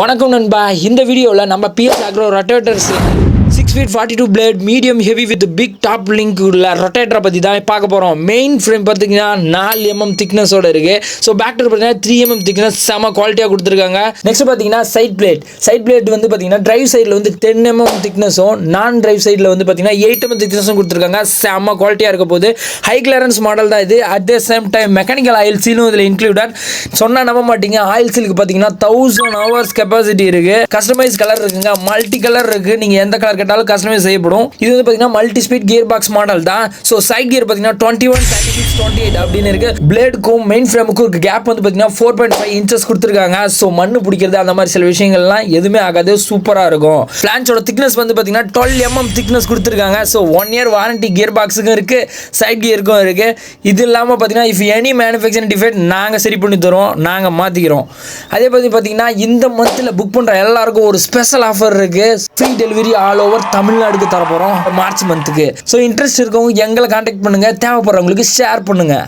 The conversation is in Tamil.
வணக்கம் நண்பா. இந்த வீடியோவில் நம்ம BS agro rotators six feet forty two blade medium heavy with big top link உள்ள ரொட்டேட்டரை பற்றி தான் பார்க்க போகிறோம் மெயின் ஃப்ரேம் பார்த்தீங்கன்னா நாலு எம்எம் திக்னஸோட இருக்குது ஸோ பேக்டர் பார்த்தீங்கன்னா த்ரீ எம்எம் திக்னஸ் செம குவாலிட்டியாக கொடுத்துருக்காங்க. நெக்ஸ்ட் பார்த்தீங்கன்னா சைட் பிளேட் சைட் பிளேட் வந்து பார்த்தீங்கன்னா டிரைவ் சைடில் வந்து டென் எம்எம் திக்னஸும் நான் டிரைவ் சைடில் வந்து பார்த்தீங்கன்னா எயிட் எம்எம் திக்னஸும் கொடுத்துருக்காங்க. செம குவாலிட்டியாக இருக்க போது ஹை கிளியரன்ஸ் மாடல் தான் இது. At the same time mechanical oil சீலும் இதில் இன்க்ளூடட் சொன்னால் நம்ப மாட்டீங்க. ஆயில் சீலுக்கு பார்த்தீங்கன்னா தௌசண்ட் ஹவர்ஸ் கெப்பாசிட்டி இருக்குது கஸ்டமைஸ் கலர் இருக்குங்க. மல்டி கலர் இருக்குது நீங்கள் எந்த கலர் கேட்டாலும் கஸ்டமைஸ் செய்யப்படும். இது வந்து பார்த்தீங்கன்னா multi speed gear box model தான். ஸோ சைட் கியர் பார்த்தீங்கன்னா twenty one thirty six twenty eight அப்படின்னு இருக்கு. பிளேடுக்கும் மெயின் ஃப்ரேமுக்கும் இருக்கு. கேப் வந்து பார்த்தீங்கன்னா ஃபோர் பாயிண்ட் ஃபைவ் இன்ச்சஸ் கொடுத்துருக்காங்க. ஸோ மண்ணு பிடிக்கிறது அந்த மாதிரி சில விஷயங்கள்லாம் எதுவுமே ஆகாது. சூப்பராக இருக்கும். பிளான்ஸோட திக்னஸ் வந்து பார்த்தீங்கன்னா டுவெல் எம்எம் திக்னஸ் கொடுத்துருக்காங்க. So one year warranty gear பாக்ஸுக்கும் இருக்கு. சைட் கியருக்கும் இருக்கு. இது இல்லாமல் பார்த்தீங்கன்னா இஃப் எனி மேனுஃபேக்சரிங் டிஃபெக்ட் நாங்கள் சரி பண்ணி தரோம் நாங்கள் மாற்றிக்கிறோம் அதே பற்றி பார்த்தீங்கன்னா இந்த மந்தில் புக் பண்ணுற எல்லாருக்கும் ஒரு ஸ்பெஷல் ஆஃபர் இருக்குது ஃப்ரீ டெலிவரி ஆல் ஓவர் தமிழ்நாடுக்கு தர போகிறோம் மார்ச் மந்த்துக்கு ஸோ இன்ட்ரெஸ்ட் இருக்கவங்க எங்களை காண்டாக்ட் பண்ணுங்க தேவைப்படுறவங்களுக்கு ஷேர் பண்ணுங்கள்